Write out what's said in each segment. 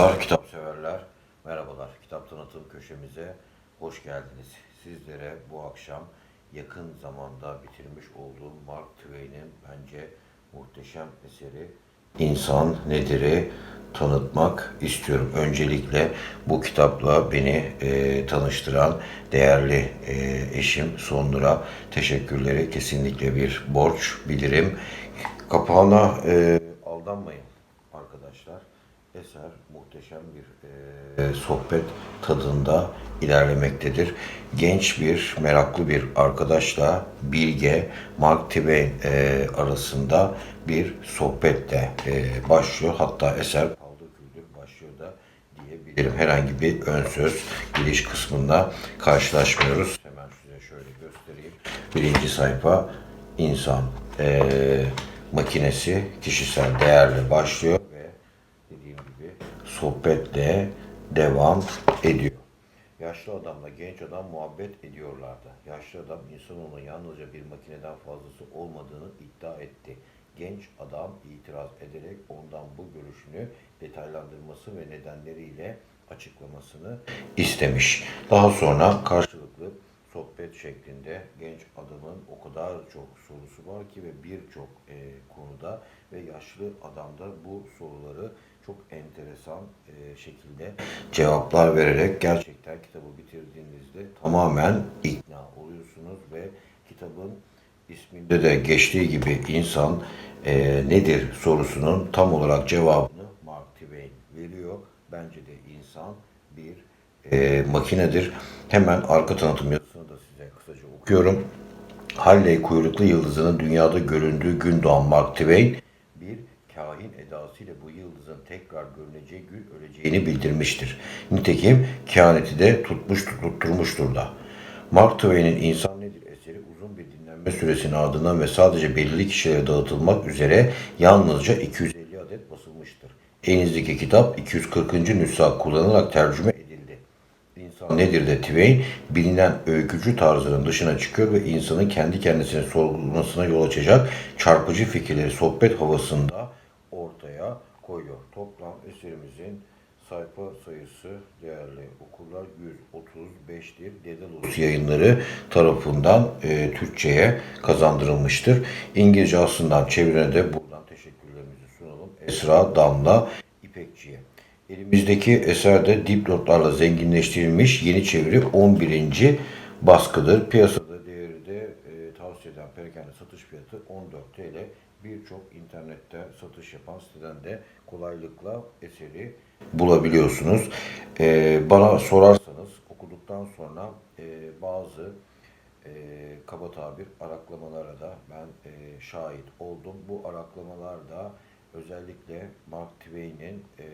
dostlar, kitap severler, merhabalar. Kitap tanıtım köşemize hoş geldiniz. Sizlere bu akşam yakın zamanda bitirmiş olduğum Mark Twain'in bence muhteşem eseri İnsan Nedir'i tanıtmak istiyorum. Öncelikle bu kitapla beni e, tanıştıran değerli e, eşim Sonur'a teşekkürleri kesinlikle bir borç bilirim. Kapağına e, aldanmayın arkadaşlar. Eser muhteşem bir e, sohbet tadında ilerlemektedir. Genç bir, meraklı bir arkadaşla Bilge, Mark Twain e, arasında bir sohbetle e, başlıyor. Hatta eser paldır küldür başlıyor da diyebilirim. Herhangi bir ön söz giriş kısmında karşılaşmıyoruz. Hemen size şöyle göstereyim. Birinci sayfa insan e, makinesi kişisel değerle başlıyor sohbetle devam ediyor. Yaşlı adamla genç adam muhabbet ediyorlardı. Yaşlı adam insanoğlunun yalnızca bir makineden fazlası olmadığını iddia etti. Genç adam itiraz ederek ondan bu görüşünü detaylandırması ve nedenleriyle açıklamasını istemiş. Daha sonra karşılıklı sohbet şeklinde genç adamın o kadar çok sorusu var ki ve birçok e, konuda ve yaşlı adam da bu soruları çok enteresan e, şekilde cevaplar vererek gerçekten kitabı bitirdiğinizde tamamen ikna oluyorsunuz ve kitabın isminde de geçtiği gibi insan e, nedir sorusunun tam olarak cevabını Mark Twain veriyor. Bence de insan bir e, makinedir. Hemen arka tanıtım kısaca okuyorum. Halley kuyruklu yıldızının dünyada göründüğü gün doğan Mark Twain bir kahin edasıyla bu yıldızın tekrar görüneceği gün öleceğini bildirmiştir. Nitekim kehaneti de tutmuş tutturmuştur da. Mark Twain'in İnsan Nedir eseri uzun bir dinlenme süresinin ardından ve sadece belirli kişilere dağıtılmak üzere yalnızca 250 adet basılmıştır. Elinizdeki kitap 240. nüsha kullanılarak tercüme edildi. Nedir de Twain bilinen öykücü tarzının dışına çıkıyor ve insanın kendi kendisini sorgulamasına yol açacak çarpıcı fikirleri sohbet havasında ortaya koyuyor. Toplam eserimizin sayfa sayısı değerli okurlar 135'tir. Dedalus yayınları tarafından e, Türkçe'ye kazandırılmıştır. İngilizce aslından çevirene de buradan teşekkürlerimizi sunalım. Esra Damla İpekçi'ye. Elimizdeki eserde dipnotlarla zenginleştirilmiş yeni çeviri 11. baskıdır. Piyasada değeri de e, tavsiye eden perakende satış fiyatı 14 TL. Birçok internette satış yapan siteden de kolaylıkla eseri bulabiliyorsunuz. E, bana sorarsanız okuduktan sonra e, bazı e, kaba tabir araklamalara da ben e, şahit oldum. Bu araklamalarda özellikle Mark Twain'in e,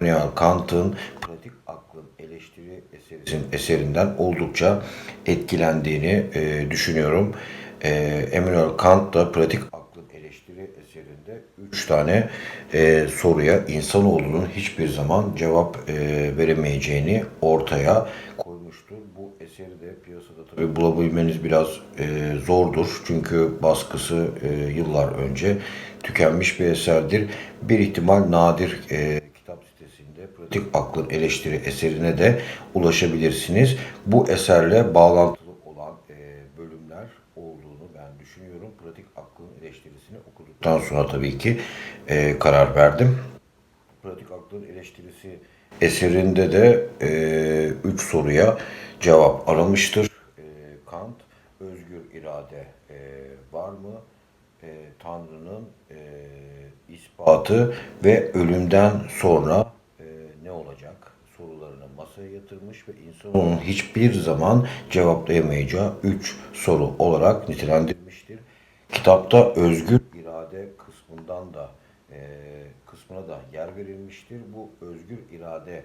Immanuel Kant'ın pratik aklın eleştiri eserin, eserinden oldukça etkilendiğini e, düşünüyorum. E, Immanuel Kant da pratik aklın eleştiri eserinde üç tane e, soruya insanoğlunun hiçbir zaman cevap e, veremeyeceğini ortaya koymuştur. Bu eseri de piyasada tabii bulabilmeniz biraz e, zordur. Çünkü baskısı e, yıllar önce tükenmiş bir eserdir. Bir ihtimal nadir e, kitap sitesinde Pratik Aklın Eleştiri eserine de ulaşabilirsiniz. Bu eserle bağlantılı olan e, bölümler olduğunu ben düşünüyorum. Pratik Aklın Eleştirisini okuduktan sonra tabii ki e, karar verdim. Pratik aklın eleştirisi eserinde de e, üç soruya cevap aramıştır. E, Kant, özgür irade e, var mı? E, Tanrı'nın e, ispatı ve ölümden sonra masaya yatırmış ve insanoğlunun hiçbir zaman cevaplayamayacağı üç soru olarak nitelendirmiştir. Kitapta özgür irade kısmından da e, kısmına da yer verilmiştir. Bu özgür irade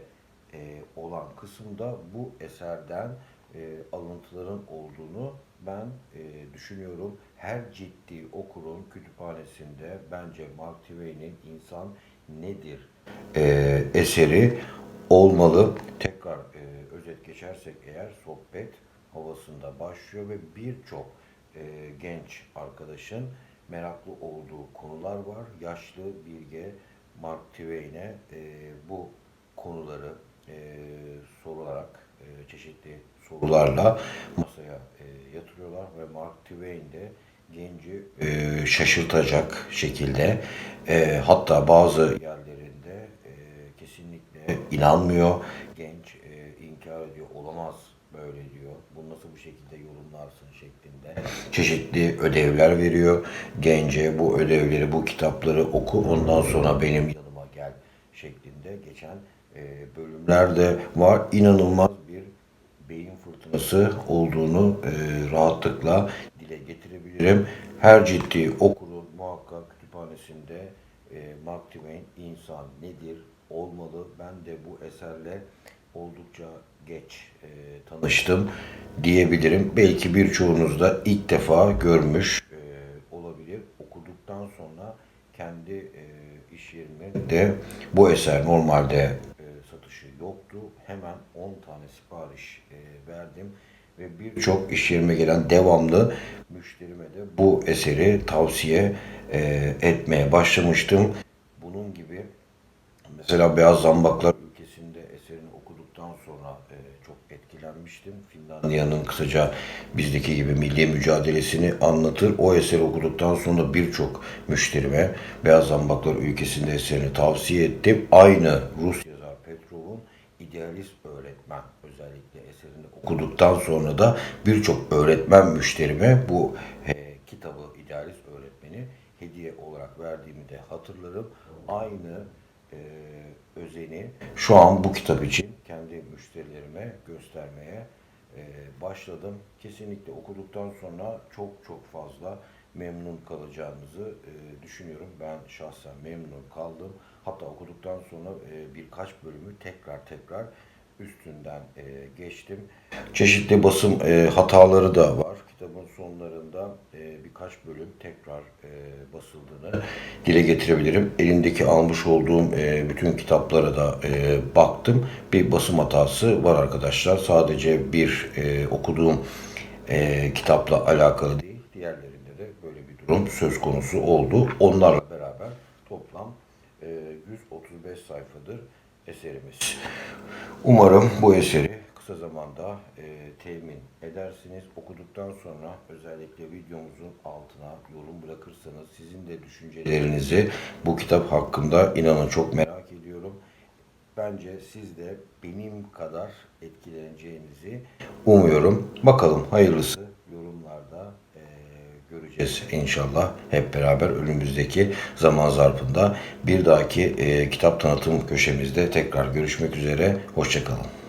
e, olan kısımda bu eserden e, alıntıların olduğunu ben e, düşünüyorum. Her ciddi okurun kütüphanesinde bence Mark Twain'in İnsan Nedir e, eseri olmalı. Geçersek eğer sohbet havasında başlıyor ve birçok e, genç arkadaşın meraklı olduğu konular var. Yaşlı, bilge, Mark Twain'e e, bu konuları e, sorularak e, çeşitli sorularla masaya e, yatırıyorlar ve Mark Twain de genci e, şaşırtacak şekilde e, hatta bazı yerlerinde e, kesinlikle inanmıyor. Genç e, inkar ediyor. Olamaz böyle diyor. Bu nasıl bu şekilde yorumlarsın şeklinde. Çeşitli ödevler veriyor. Gence bu ödevleri, bu kitapları oku. Ondan sonra benim yanıma gel şeklinde geçen e, bölümlerde var. İnanılmaz bir beyin fırtınası olduğunu e, rahatlıkla dile getirebilirim. Her ciddi okurun muhakkak kütüphanesinde e, Mark Twain insan nedir olmalı. Ben de bu eserle oldukça geç e, tanıştım diyebilirim. Belki birçoğunuz da ilk defa görmüş e, olabilir. Okuduktan sonra kendi e, iş yerime de bu eser normalde e, satışı yoktu. Hemen 10 tane sipariş e, verdim ve birçok iş yerime gelen devamlı müşterime de bu eseri tavsiye e, etmeye başlamıştım. Bunun gibi Mesela Beyaz Zambaklar ülkesinde eserini okuduktan sonra e, çok etkilenmiştim. Finlandiya'nın kısaca bizdeki gibi milli mücadelesini anlatır. O eseri okuduktan sonra birçok müşterime Beyaz Zambaklar ülkesinde eserini tavsiye ettim. Aynı Rus yazar Petrov'un idealist öğretmen özellikle eserini okuduktan sonra da birçok öğretmen müşterime bu e, kitabı idealist öğretmeni hediye olarak verdiğimi de hatırlarım. Aynı e, özeni şu an bu kitap için kendi müşterilerime göstermeye e, başladım. Kesinlikle okuduktan sonra çok çok fazla memnun kalacağınızı e, düşünüyorum. Ben şahsen memnun kaldım. Hatta okuduktan sonra e, birkaç bölümü tekrar tekrar üstünden e, geçtim. Çeşitli basım e, hataları da var. Kitabın sonlarında e, birkaç bölüm tekrar e, basıldığını dile getirebilirim. Elimdeki almış olduğum e, bütün kitaplara da e, baktım. Bir basım hatası var arkadaşlar. Sadece bir e, okuduğum e, kitapla alakalı değil. Diğerlerinde de böyle bir durum söz konusu oldu. Onlarla beraber toplam e, 135 sayfadır eserimiz. Umarım bu eseri kısa zamanda e, temin edersiniz. Okuduktan sonra özellikle videomuzun altına yorum bırakırsanız sizin de düşüncelerinizi bu kitap hakkında inanın çok merak ediyorum. Bence siz de benim kadar etkileneceğinizi umuyorum. Bakalım hayırlısı göreceğiz inşallah hep beraber önümüzdeki zaman zarfında. Bir dahaki e, kitap tanıtım köşemizde tekrar görüşmek üzere. Hoşçakalın.